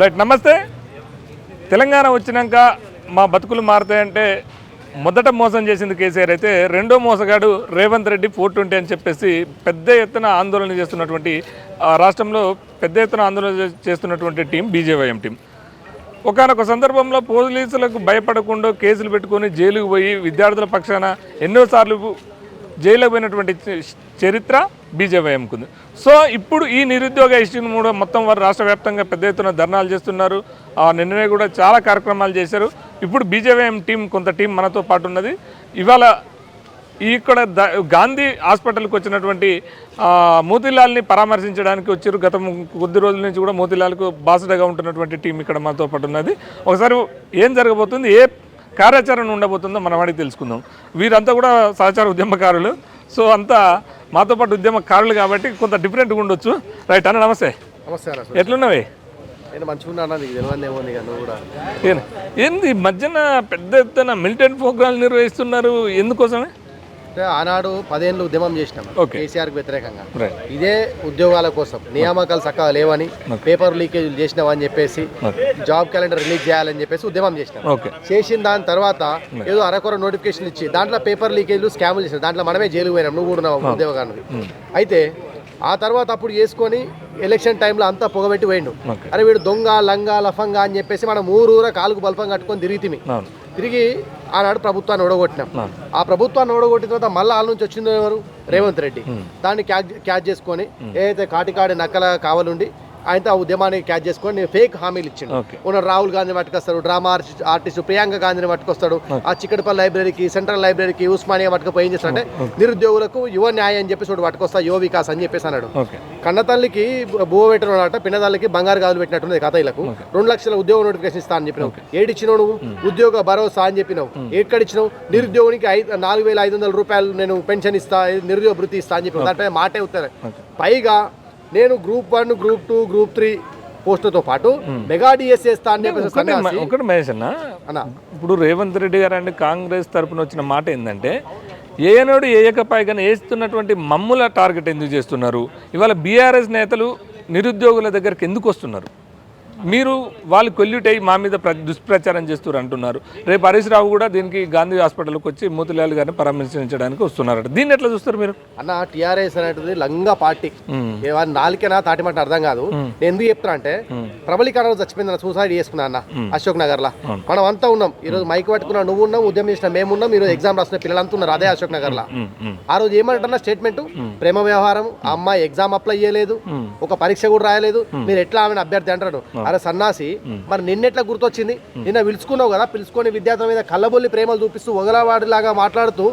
Right నమస్తే. తెలంగాణ వచ్చినాక మా బతుకులు మారుతాయంటే మొదట మోసం చేసింది కేసీఆర్ అయితే రెండో మోసగాడు రేవంత్ రెడ్డి ఫోర్ ట్వంటీ అని చెప్పేసి పెద్ద ఎత్తున ఆందోళన చేస్తున్నటువంటి ఆ, రాష్ట్రంలో పెద్ద ఎత్తున ఆందోళన చేస్తున్నటువంటి టీం బీజేవైఎం టీం. ఒకనొక సందర్భంలో పోలీసులకు భయపడకుండా కేసులు పెట్టుకొని జైలుకు పోయి విద్యార్థుల పక్షాన ఎన్నోసార్లు జైలుకు పోయినటువంటి చరిత్ర బీజేవైఎంకు ఉంది. సో ఇప్పుడు ఈ నిరుద్యోగ ఇష్యూని కూడా మొత్తం వారు రాష్ట్ర వ్యాప్తంగా పెద్ద ఎత్తున ధర్నాలు చేస్తున్నారు. ఆ నిన్ననే కూడా చాలా కార్యక్రమాలు చేశారు. ఇప్పుడు బీజేవైఎం టీం కొంత టీం మనతో పాటు ఉన్నది. ఇవాళ ఇక్కడ ద- గాంధీ హాస్పిటల్కి వచ్చినటువంటి ఆ, మోతీలాల్ని పరామర్శించడానికి వచ్చారు. గత కొద్ది రోజుల నుంచి కూడా మోతీలాల్కు బాసడగా ఉంటున్నటువంటి టీం ఇక్కడ మనతో పాటు ఉన్నది. ఒకసారి ఏం జరగబోతుంది? ఏ కార్యాచరణ ఉండబోతుందో మనం అడిగి తెలుసుకుందాం. వీరంతా కూడా సహచార ఉద్యమకారులు. సో అంతా మాతో పాటు ఉద్యమకారులు కాబట్టి కొంత డిఫరెంట్గా ఉండొచ్చు. రైట్ అన్న నమస్తే. నమస్తే ఎట్లున్నవి? ఏంది? ఈ మధ్యన పెద్ద ఎత్తున మిలిటెంట్ ప్రోగ్రాలు నిర్వహిస్తున్నారు. ఎందుకోసమే? ఆనాడు పదేళ్ళు ఉద్యమం చేసినాం. కేసీఆర్కి వ్యతిరేకంగా. ఇదే ఉద్యోగాల కోసం. నియామకాలు చక్కగా లేవని పేపర్ లీకేజీలు చేసినామని చెప్పేసి జాబ్ క్యాలెండర్ రిలీజ్ చేయాలని చెప్పేసి ఉద్యమం చేసినాం. చేసిన దాని తర్వాత ఏదో అరకొర నోటిఫికేషన్ ఇచ్చి దాంట్లో పేపర్ లీకేజ్లు స్కాములు చేసినాం దాంట్లో మనమే జైలు పోయినాం. నువ్వు కూడా ఉన్నావు ఉద్యోగానికి అయితే ఆ తర్వాత అప్పుడు చేసుకొని ఎలక్షన్ టైంలో అంతా పొగబెట్టి పోయిండు. అరే వీడు దొంగ లంగా లఫంగా అని చెప్పేసి మనం ఊరూర కాలుకు బల్పం కట్టుకొని తిరిగితిమి తిరిగి ఆనాడు ప్రభుత్వాన్ని ఓడగొట్టినాం. ఆ. ప్రభుత్వాన్ని ఓడగొట్టిన తర్వాత మళ్ళీ వాళ్ళ నుంచి వచ్చిందో ఎవరు? రేవంత్ రెడ్డి. దాన్ని క్యాచ్ క్యాచ్ చేసుకొని ఏదైతే కాటికాడి నక్కల కావాలండి ఆయనతో ఆ ఉద్యమాన్ని క్యాచ్ చేసుకొని నేను ఫేక్ హామీలు ఇచ్చిండు. ఉన్న రాహుల్ గాంధీ పట్టుకొస్తాడు డ్రామా ఆర్టిస్ట్ ఆర్టిస్ట్ ప్రియాంక గాంధీని పట్టుకొస్తాడు ఆ చిక్కడపల్లి లైబ్రరీకి సెంట్రల్ లైబ్రరీకి ఉస్మానియా పట్టుకుపోయి ఏం చేస్తాడంటే నిరుద్యోగులకు యువ న్యాయం అని చెప్పేసి ఒకటి పట్టుకొస్తా యువ వికాస్ అని చెప్పేసి అన్నాడు. కన్నతల్లికి బువ్వ పెట్టినట పిన్నతల్లికి బంగారు గాజులు పెట్టినట్టున్నది కథయిలకు రెండు లక్షల ఉద్యోగ నోటిఫికేషన్ ఇస్తా అని చెప్పినావు. ఏడిచ్చినావు నువ్వు? ఉద్యోగ భరోసా అని చెప్పినావు. ఎక్కడిచ్చినావు? నిరుద్యోగునికి ఐదు నాలుగు వేల ఐదు వందల రూపాయలు నేను పెన్షన్ ఇస్తా నిరుద్యోగ భృతి ఇస్తా అని చెప్పినావు. దానిపై మాటే ఉత్తరే. పైగా నేను group one group two group three పోస్టులతో పాటు మెగా డిఎస్ చేస్తా అని చెప్పేసి ఒకటి మహేష్ అన్న. ఇప్పుడు రేవంత్ రెడ్డి గారు అంటే కాంగ్రెస్ తరపున వచ్చిన మాట ఏంటంటే ఏనోడు ఏయకపాయి కానీ వేస్తున్నటువంటి మమ్ముల టార్గెట్ ఎందుకు చేస్తున్నారు? ఇవాళ బీఆర్ఎస్ నేతలు నిరుద్యోగుల దగ్గరికి ఎందుకు వస్తున్నారు? మీరు వాళ్ళు కొల్యూట్ మా మీద ప్ర దుష్ప్రచారం చేస్తున్నారు అంటున్నారు. రేపు హరీష్ రావు కూడా దీనికి గాంధీ హాస్పిటల్కి వచ్చి మూతిలాల్ గారిని పరామర్శించడానికి వస్తున్నారట. దీన్ని ఎట్లా చూస్తారు మీరు? అన్న టిఆర్ఎస్ అనేది లంగా పార్టీ. నాలుకేనా తాటిమాట అర్థం కాదు. నేను ఎందుకు చెప్తున్నా అంటే ప్రబలిక రోజు చచ్చిపోయింది సూసైడ్ చేసుకున్నా అన్న అశోక్ నగర్ లా మనం అంతా ఉన్నాం. ఈ రోజు మైక్ పట్టుకున్నా నువ్వు ఉన్నావు ఉద్యమం చేసిన మేము ఉన్నాం ఈ రోజు ఎగ్జామ్ రాసిన పిల్లలంతా ఉన్నారు అదే అశోక్ నగర్ లా ఆ రోజు ఏమంటున్నా స్టేట్మెంట్ ప్రేమ వ్యవహారం అమ్మాయి ఎగ్జామ్ అప్లై చేయలేదు ఒక పరీక్ష కూడా రాయలేదు. మీరు ఎట్లా ఆమెను అభ్యర్థి అంటారు? అరే సన్నాసి మరి నిన్నెట్లా గుర్తొచ్చింది? నిన్న పిలుచుకున్నావు కదా పిలుచుకొని విద్యార్థుల మీద కళ్ళబొల్లి ప్రేమలు చూపిస్తూ ఒగలవాడిలాగా మాట్లాడుతూ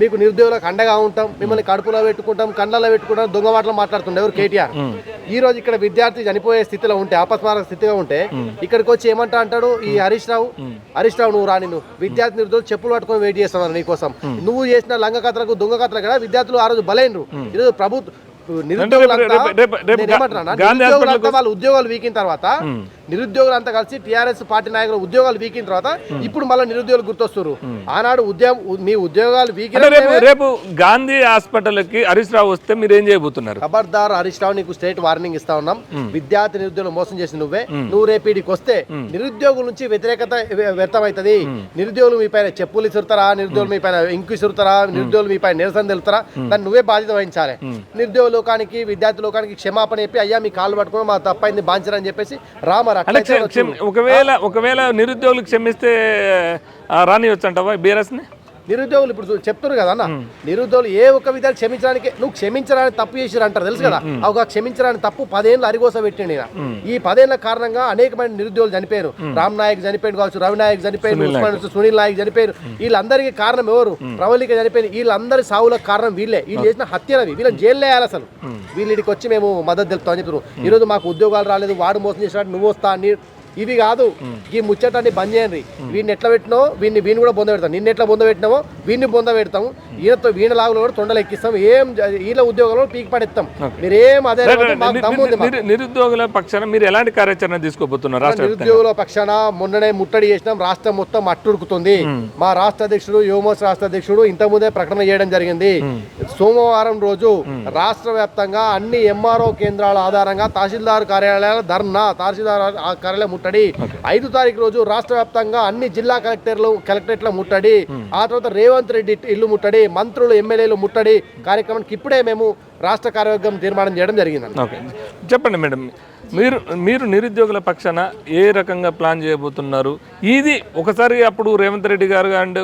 మీకు నిరుద్యోగులకు అండగా ఉంటాం మిమ్మల్ని కడుపులో పెట్టుకుంటాం కళ్ళలో పెట్టుకుంటాం దొంగ మాటలు మాట్లాడుతుండే ఎవరు కేటీఆర్? ఈ రోజు ఇక్కడ విద్యార్థి చనిపోయే స్థితిలో ఉంటే అపస్మారక స్థితిగా ఉంటే ఇక్కడికి వచ్చి ఏమంటా అంటాడు? ఈ హరీష్ రావు? హరీష్ రావు నువ్వు రాని నువ్వు విద్యార్థి నిరుద్యోగులు చెప్పులు పట్టుకొని వెయిట్ చేస్తున్నారు నీకోసం. నువ్వు చేసిన లంగ కథలకు దొంగ కథలు కదా విద్యార్థులు ఆ రోజు బలైనరు. ఈరోజు ప్రభుత్వ నిరుద్యోగులంతా వాళ్ళు ఉద్యోగాలు వీకిన తర్వాత నిరుద్యోగులంతా కలిసి టిఆర్ఎస్ పార్టీ నాయకులు ఉద్యోగాలు వీకిన తర్వాత ఇప్పుడు మళ్ళీ నిరుద్యోగులు గుర్తొస్తారు ఆనాడు ఉద్యమం మీ ఉద్యోగాలు వీకిన రేపు గాంధీ హాస్పిటల్కి హరీష్ రావు వస్తే మీరు ఏం చేయబోతున్నారు? ఖబర్దార్ హరీష్ రావు నీకు స్టేట్ వార్నింగ్ ఇస్తా ఉన్నాం. విద్యార్థి నిరుద్యోగులు మోసం చేసి నువ్వే. నువ్వు రేపు ఈడికి వస్తే నిరుద్యోగుల నుంచి వ్యతిరేకత వ్య- వ్యక్తమవుతుంది నిరుద్యోగులు మీ పైన చెప్పులు ఇసురుతారా? నిరుద్యోగులు మీ పైన ఇంకు ఇసురుతారా? నిరుద్యోగులు మీ పైన నిరసన తెలుతారా దాన్ని నువ్వే బాధ్యత వహించాలి. నిరుద్యోగ లోకానికి విద్యార్థి లోకానికి క్షమాపణ చెప్పి అయ్యా మీ కాళ్ళు పట్టుకుని మా తప్పైంది బాంచరని చెప్పేసి రామర్ ఒకవేళ ఒకవేళ నిరుద్యోగులకు క్షమిస్తే రానివచ్చు అంటావా బీఆర్ఎస్ని? నిరుద్యోగులు ఇప్పుడు చెప్తున్నారు కదా అన్న. నిరుద్యోగులు ఏ ఒక్క విధాలు క్షమించడానికి నువ్వు క్షమించడానికి తప్పు చేసిరు అంటారు తెలుసు కదా? ఒక క్షమించడానికి తప్పు పదేళ్ళు అరిగోస పెట్టిండు. ఈ పదేళ్ళ కారణంగా అనేకమైన నిరుద్యోగులు చనిపోయారు. రామ్ నాయక్ చనిపోయాడు కావచ్చు రవి నాయక్ చనిపోయారు ఉస్మాన్ సునీల్ నాయక్ చనిపోయారు. వీళ్ళందరికీ కారణం ఎవరు? ప్రవళిక చనిపోయింది. వీళ్ళందరి సావులకు కారణం వీళ్ళే. వీళ్ళు చేసిన హత్యలవి. వీళ్ళని జైల్లో వేయాలి అసలు. వీళ్ళకి వచ్చి మేము మద్దతు తెలుపుతామని చెప్తున్నారు. ఈ రోజు మాకు ఉద్యోగాలు రాలేదు వాడు మోసం చేసినట్టు నువ్వు వస్తా ఇవి కాదు. ఈ ముచ్చటాన్ని బంద్ చేయండి. వీడిని ఎట్లా పెట్టినో వీడిని వీడిని కూడా బొంద పెడతాం. నిన్న ఎట్లా బొంద పెట్టినామో వీడిని బొంద పెడతాం ఈయనతో వీణ లాగులో కూడా తొండలు ఎక్కిస్తాం. ఏం వీళ్ళ ఉద్యోగంలో పీకి పడేస్తాం మీరేం అదే నిరుద్యోగుల పక్షాన మీరు ఎలాంటి కార్యాచరణ తీసుకోబోతున్నారు? నిరుద్యోగుల పక్షాన మొన్ననే ముట్టడి చేసినాం. రాష్ట్రం మొత్తం అట్టుడుకుతుంది. మా రాష్ట్ర అధ్యక్షుడు యువమోస్ రాష్ట్ర అధ్యక్షుడు ఇంతకుముందే ప్రకటన చేయడం జరిగింది. సోమవారం రోజు రాష్ట్ర వ్యాప్తంగా అన్ని ఎంఆర్ఓ కేంద్రాల ఆధారంగా తహసీల్దార్ కార్యాలయాల ధర్నా తహసీల్దార్ కార్యాలయం ముట్టడి ఐదు తారీఖు రోజు రాష్ట్ర వ్యాప్తంగా అన్ని జిల్లా కలెక్టర్లు కలెక్టరేట్ల ముట్టడి. ఆ తర్వాత రేవంత్ రెడ్డి ఇల్లు ముట్టడి మంత్రులు ఎమ్మెల్యేలు ముట్టడి. కార్యక్రమానికి ఇప్పుడే మేము రాష్ట్ర కార్యవర్గం తీర్మానం చేయడం జరిగింది ఓకే. చెప్పండి మేడం. మీరు మీరు నిరుద్యోగుల పక్షాన ఏ రకంగా ప్లాన్ చేయబోతున్నారు ఇది ఒకసారి అప్పుడు రేవంత్ రెడ్డి గారు అండ్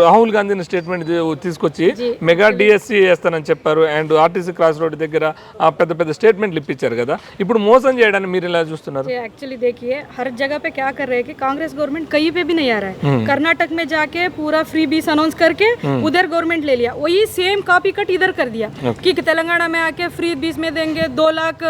రాహుల్ గాంధీని స్టేట్మెంట్ తీసుకొచ్చి మెగా డిఎస్సి వేస్తానని చెప్పారు అండ్ ఆర్టీసీ క్రాస్ రోడ్ దగ్గర ఆ పెద్ద పెద్ద స్టేట్మెంట్లు ఇప్పించారు కదా ఇప్పుడు మోసం చేయడానికి మీరు ఎలా చూస్తున్నారు एक्चुअली देखिए हर जगह पे क्या कर रहे हैं कि कांग्रेस गवर्नमेंट कहीं पे भी नहीं आ रहा है कर्नाटक में जाके पूरा फ्री बीस अनाउंस करके उधर गवर्नमेंट ले लिया वही सेम कॉपी कट इधर कर दिया कि तेलंगाना में आके फ्री बीस में देंगे दो लाख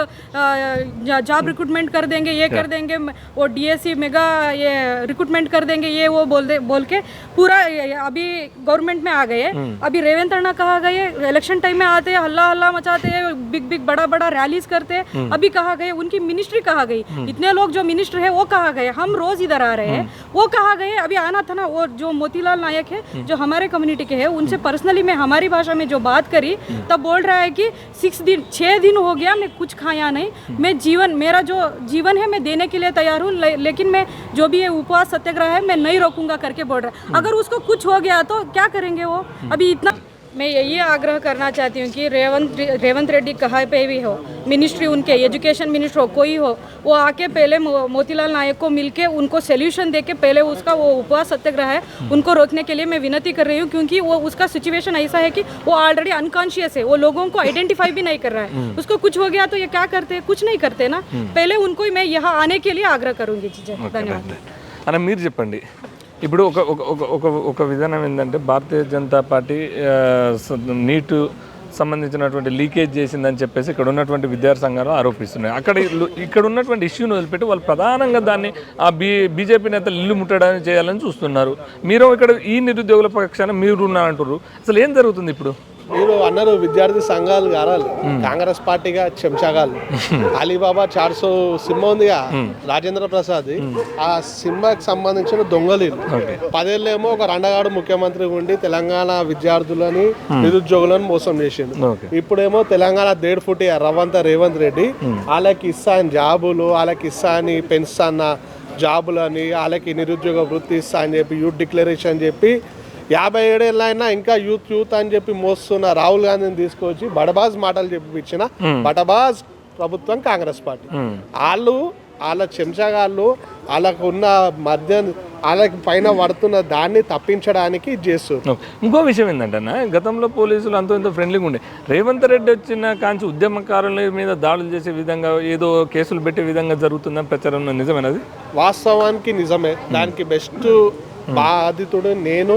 जॉब रिक्रूटमेंट कर देंगे ये कर देंगे वो डीएससी मेगा ये रिक्रूटमेंट कर देंगे ये वो बोल दे बोल के पूरा अभी गवर्नमेंट में आ गए अभी रेवंत अन्ना कहा गए इलेक्शन टाइम में आते हैं हल्ला हल्ला मचाते हैं बिग बिग बड़ा बड़ा रैलीज करते हैं। अभी कहा गए? उनकी मिनिस्ट्री कहा गई? इतने लोग जो मिनिस्टर है वो कहा गए? हम रोज इधर आ रहे हैं। वो कहा गए? अभी आना था ना वो जो मोतीलाल नायक है जो हमारे कम्युनिटी के है उनसे पर्सनली मैं हमारी भाषा में जो बात करी तब बोल रहा है कि सिक्स दिन छः दिन हो गया मैं कुछ खाया नहीं। मैं जीवन मेरा जो जीवन है मैं देने के लिए तैयार हूँ ले, लेकिन मैं जो भी ये उपवास सत्याग्रह है मैं नहीं रोकूँगा करके बोल रहा है। अगर उसको कुछ हो गया तो क्या करेंगे वो? अभी इतना मैं यही आग्रह करना चाहती हूँ कि रेवंत रेवंत रेड्डी कहाँ पे भी हो मिनिस्ट्री उनके एजुकेशन मिनिस्टर हो कोई हो वो आके पहले मो- मोतीलाल नायक को मिलके उनको सोल्यूशन दे के पहले उसका वो उपवास सत्याग्रह है उनको रोकने के लिए मैं विनती कर रही हूँ क्योंकि वो उसका सिचुएशन ऐसा है कि वो ऑलरेडी अनकॉन्शियस है वो लोगों को आइडेंटिफाई भी नहीं कर रहा है उसको कुछ हो गया तो ये क्या करते हैं कुछ नहीं करते ना पहले उनको ही मैं यहाँ आने के लिए आग्रह करूँगी जी जय धन्यवाद అన్న మీరు చెప్పండి ఇప్పుడు ఒక ఒక ఒక ఒక ఒక విధానం ఏంటంటే భారతీయ జనతా పార్టీ నీటు సంబంధించినటువంటి లీకేజ్ చేసిందని చెప్పేసి ఇక్కడ ఉన్నటువంటి విద్యార్థి సంఘాలు ఆరోపిస్తున్నాయి. అక్కడ ఇక్కడ ఉన్నటువంటి ఇష్యూను వదిలిపెట్టి వాళ్ళు ప్రధానంగా దాన్ని ఆ బీ బీజేపీ నేతలు ఇల్లు ముట్టడానికి చేయాలని చూస్తున్నారు. మీరు ఇక్కడ ఈ నిరుద్యోగుల పక్షాన మీరు అంటారు అసలు ఏం జరుగుతుంది ఇప్పుడు? మీరు అన్నారు విద్యార్థి సంఘాలు గారాలు కాంగ్రెస్ పార్టీగా చెంచాగాలు. అలీబాబా చార్సో సినిమా ఉందిగా రాజేంద్ర ప్రసాద్. ఆ సినిమాకి సంబంధించిన దొంగలు. పదేళ్ళేమో ఒక రండగాడు ముఖ్యమంత్రి ఉండి తెలంగాణ విద్యార్థులని నిరుద్యోగులను మోసం చేసిండు. ఓకే. ఇప్పుడేమో తెలంగాణ దేడు ఫుటి రవంత రేవంత్ రెడ్డి. వాళ్ళకి ఇస్తా అని జాబులు వాళ్ళకి ఇస్తా అని పెన్స్తా అన్న జాబులని వాళ్ళకి నిరుద్యోగ వృత్తి ఇస్తా అని చెప్పి యూత్ డిక్లరేషన్ చెప్పి యాభై ఏడేళ్ళ అయినా ఇంకా యూత్ యూత్ అని చెప్పి మోస్తున్న రాహుల్ గాంధీని తీసుకొచ్చి బడబాజ్ మాటలు చెప్పించిన బడబాజ్ ప్రభుత్వం కాంగ్రెస్ పార్టీ. వాళ్ళు వాళ్ళ చెంచగాళ్ళు వాళ్ళకు ఉన్న మధ్య వాళ్ళకి పైన పడుతున్న దాన్ని తప్పించడానికి చేస్తారు ఓకే. ఇంకో విషయం ఏంటంటే అన్న, గతంలో పోలీసులు అంతో ఎంతో ఫ్రెండ్లీగా ఉండే. రేవంత్ రెడ్డి వచ్చిన కాంచి ఉద్యమకారుల మీద దాడులు చేసే విధంగా ఏదో కేసులు పెట్టే విధంగా జరుగుతుందని ప్రచారం నిజమేనది వాస్తవానికి నిజమే. దానికి బెస్ట్ బాధితుడు నేను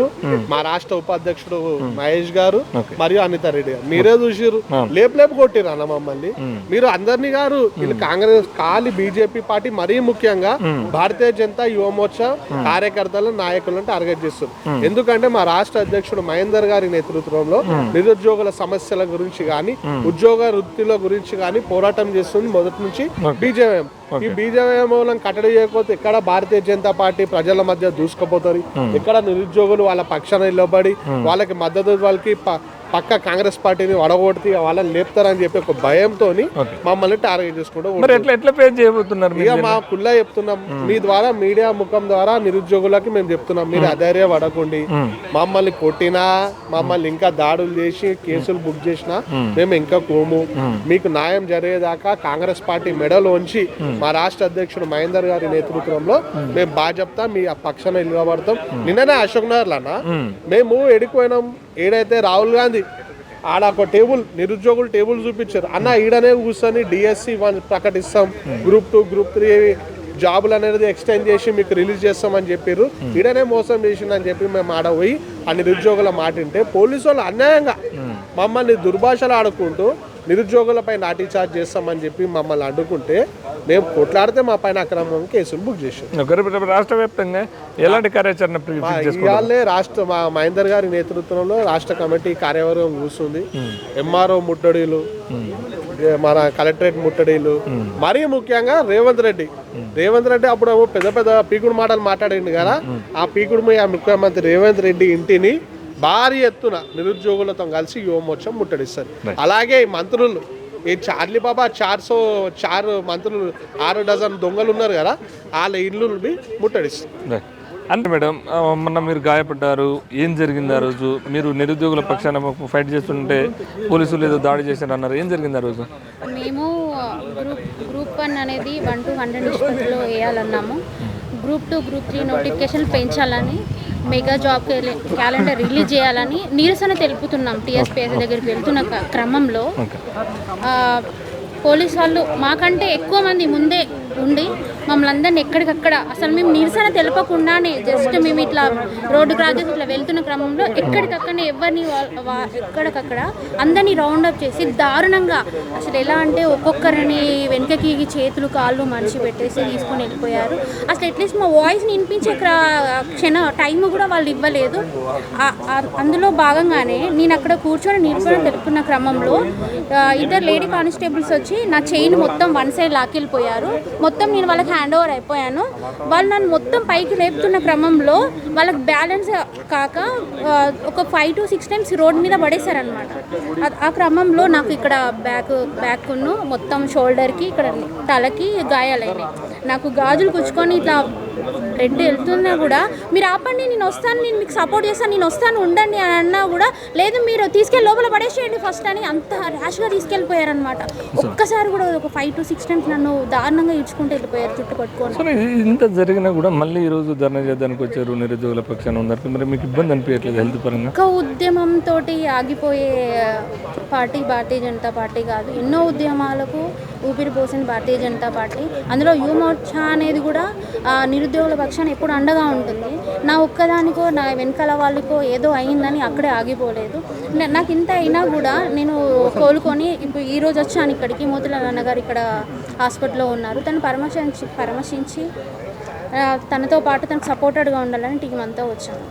మా రాష్ట్ర ఉపాధ్యక్షుడు మహేష్ గారు మరియు అనిత రెడ్డి గారు. మీరే చూసిరు లేపు లేపు కొట్టిరు అన్న మమ్మల్ని. మీరు అందరినీ గారు వీళ్ళు కాంగ్రెస్ కాలి బీజేపీ పార్టీ మరీ ముఖ్యంగా భారతీయ జనతా యువ మోర్చా కార్యకర్తలు నాయకులను టార్గెట్ చేస్తారు ఎందుకంటే మా రాష్ట్ర అధ్యక్షుడు మహేందర్ గారి నేతృత్వంలో నిరుద్యోగుల సమస్యల గురించి కానీ ఉద్యోగ వృత్తిల గురించి కానీ పోరాటం చేస్తుంది మొదటి నుంచి బీజేపీ. ఈ బీజేపీ కట్టడి చేయకపోతే ఎక్కడ భారతీయ జనతా పార్టీ ప్రజల మధ్య దూసుకుపోతారు ఎక్కడ నిరుద్యోగులు వాళ్ళ పక్షాన నిలబడి వాళ్ళకి మద్దతు వాళ్ళకి పక్క కాంగ్రెస్ పార్టీని వడగొడితే వాళ్ళని లేపుతారని చెప్పి ఒక భయంతో మమ్మల్ని టార్గెట్ చేసుకుంటూ మరి ఎట్లా ఎట్లా పే చేయబోతున్నారు మీరు ఇక మా కుల్లా చెప్తున్నాం. మీ ద్వారా మీడియా ముఖం ద్వారా నిరుద్యోగులకి మేము చెప్తున్నాం. మీరు అధైర్య పడకండి. మమ్మల్ని కొట్టినా మమ్మల్ని ఇంకా దాడులు చేసి కేసులు బుక్ చేసినా మేము. ఇంకా కోము. మీకు న్యాయం జరిగేదాకా కాంగ్రెస్ పార్టీ మెడలు ఉంచి మా రాష్ట్ర అధ్యక్షుడు మహేందర్ గారి నేతృత్వంలో మేము. బాగా చెప్తాం మీ ఆ పక్షాన నిలబడతాం. నిన్ననే అశోక్ నగర్ అన్న మేము. ఎడిపోయినాం ఏడైతే రాహుల్ గాంధీ ఆడ ఒక టేబుల్ నిరుద్యోగులు టేబుల్ చూపించారు. అన్న ఈడనే కూర్చొని డిఎస్సి వన్ ప్రకటిస్తాం. గ్రూప్ టూ గ్రూప్ త్రీ జాబులు అనేది ఎక్స్టెండ్ చేసి మీకు రిలీజ్ చేస్తామని చెప్పారు. ఈడనే మోసం చేసిందని చెప్పి మేము ఆడ పోయి ఆ నిరుద్యోగుల మాట పోలీసు వాళ్ళు అన్యాయంగా మమ్మల్ని దుర్భాషలు ఆడుకుంటూ నిరుద్యోగులపై లాఠీ చార్జ్ చేస్తామని చెప్పి మమ్మల్ని అడ్డుకుంటే మేము కొట్లాడితే మా పైన అక్రమం కేసులు బుక్ ఒకరి రాష్ట్ర వ్యాప్తంగా ఎలాంటి కార్యాచరణ ఇవాళే రాష్ట్ర మా మహేందర్ గారి నేతృత్వంలో రాష్ట్ర కమిటీ కార్యవర్గం కూర్చుంది. ఎంఆర్ఓ ముట్టడీలు మన కలెక్టరేట్ ముట్టడీలు మరీ ముఖ్యంగా రేవంత్ రెడ్డి. రేవంత్ రెడ్డి అప్పుడు పెద్ద పెద్ద పీకుడు మాటలు మాట్లాడింది కదా. ఆ పీకుడు ముఖ్యమంత్రి రేవంత్ రెడ్డి ఇంటిని భారీ ఎత్తున నిరుద్యోగులతో కలిసి యువమోర్చం ముట్టడిస్తారు. అలాగే ఈ మంత్రులు ఈ చార్లీ బాబా చార్ సో చార్ మంత్రులు ఆరు డజన్ దొంగలు ఉన్నారు కదా వాళ్ళ ఇల్లు ముట్టడిస్తారు. అంటే మేడం మొన్న మీరు గాయపడ్డారు ఏం జరిగింది ఆ రోజు? మీరు నిరుద్యోగుల పక్షాన ఫైట్ చేస్తుంటే పోలీసులు ఏదో దాడి చేశారు అన్నారు ఏం జరిగింది ఆ రోజు? మేము గ్రూప్ గ్రూప్ వన్ అనేది వన్ టు హండ్రెడ్ నిష్పత్తిలో వేయాలన్నాము. Group two group three notification పెంచాలని mega job cale- calendar release చేయాలని నిరసన తెలుపుతున్నాం టీఎస్పీఎస్ దగ్గరికి వెళ్తున్న క్ర- క్రమంలో. పోలీస్ వాళ్ళు మాకంటే ఎక్కువ మంది ముందే ఉండి మమ్మల్ని అందరిని ఎక్కడికక్కడ అసలు మేము నిరసన తెలపకుండానే జస్ట్ మేము ఇట్లా రోడ్డు క్రాస్ చేసి ఇట్లా వెళ్తున్న క్రమంలో ఎక్కడికక్కడ ఎవరిని ఎక్కడికక్కడ అందరినీ రౌండ్ అప్ చేసి దారుణంగా అసలు ఎలా అంటే ఒక్కొక్కరిని వెనకకి చేతులు కాళ్ళు మనిషి పెట్టేసి తీసుకొని వెళ్ళిపోయారు. అసలు అట్లీస్ట్ మా వాయిస్ని వినిపించే క్ర- క్షణ టైం కూడా వాళ్ళు ఇవ్వలేదు. అందులో భాగంగానే నేను అక్కడ కూర్చొని నిరసన తెలుపుకున్న క్రమంలో ఇద్దరు లేడీ కానిస్టేబుల్స్ వచ్చి నా చైన్ మొత్తం వన్ సైడ్ లాక్కెళ్ళిపోయారు. మొత్తం నేను వాళ్ళకి హ్యాండ్ ఓవర్ అయిపోయాను. వాళ్ళు నన్ను మొత్తం పైకి లేపుతున్న క్రమంలో వాళ్ళకి బ్యాలెన్స్ కాక ఒక five to six times road మీద పడేశారనమాట ఆ క్రమంలో నాకు ఇక్కడ బ్యాక్ బ్యాక్ను మొత్తం షోల్డర్కి ఇక్కడ తలకి గాయాలైనాయి. నాకు గాజులు కుచ్చుకొని ఇట్లా బ్లడ్ వెళ్తున్నా కూడా మీరు ఆపండి నేను వస్తాను నేను మీకు సపోర్ట్ చేస్తాను నేను వస్తాను ఉండండి అని అన్నా కూడా లేదు మీరు తీసుకెళ్ళి లోపల పడేసేయండి ఫస్ట్ అని అంత ర్యాష్గా తీసుకెళ్ళిపోయారనమాట ఒక్కసారి కూడా ఒక ఫైవ్ టు సిక్స్ టైమ్స్ నన్ను దారుణంగా ఇడ్చుకుంటూ వెళ్ళిపోయారు చుట్టు పట్టుకొని ఇంత జరిగినా కూడా మళ్ళీ ఈ రోజు ధర్నా చేయడానికి వచ్చారు నిరుద్యోగుల పక్షాన ఉన్నారు మరి మీకు ఇబ్బంది అనిపించట్లేదు హెల్త్ పరంగా? ఒక్క ఉద్యమంతో ఆగిపోయే పార్టీ భారతీయ జనతా పార్టీ కాదు. ఎన్నో ఉద్యమాలకు ఊపిరి పోసిన భారతీయ జనతా పార్టీ. అందులో యువ మోర్చా అనేది కూడా ఆ, నిరుద్యోగుల పక్షాన ఎప్పుడు అండగా ఉంటుంది. నా ఒక్కదానికో నా వెనకాల వాళ్ళకో ఏదో అయిందని అక్కడే ఆగిపోలేదు. నాకు ఇంత అయినా కూడా నేను కోలుకొని ఇప్పుడు ఈ రోజు వచ్చాను ఇక్కడికి. మోతిలాల్ అన్నగారు ఇక్కడ హాస్పిటల్లో ఉన్నారు. తను పరామర్శించి పరామర్శించి తనతో పాటు తనకు సపోర్టెడ్గా ఉండాలని టీం అంతా వచ్చాను.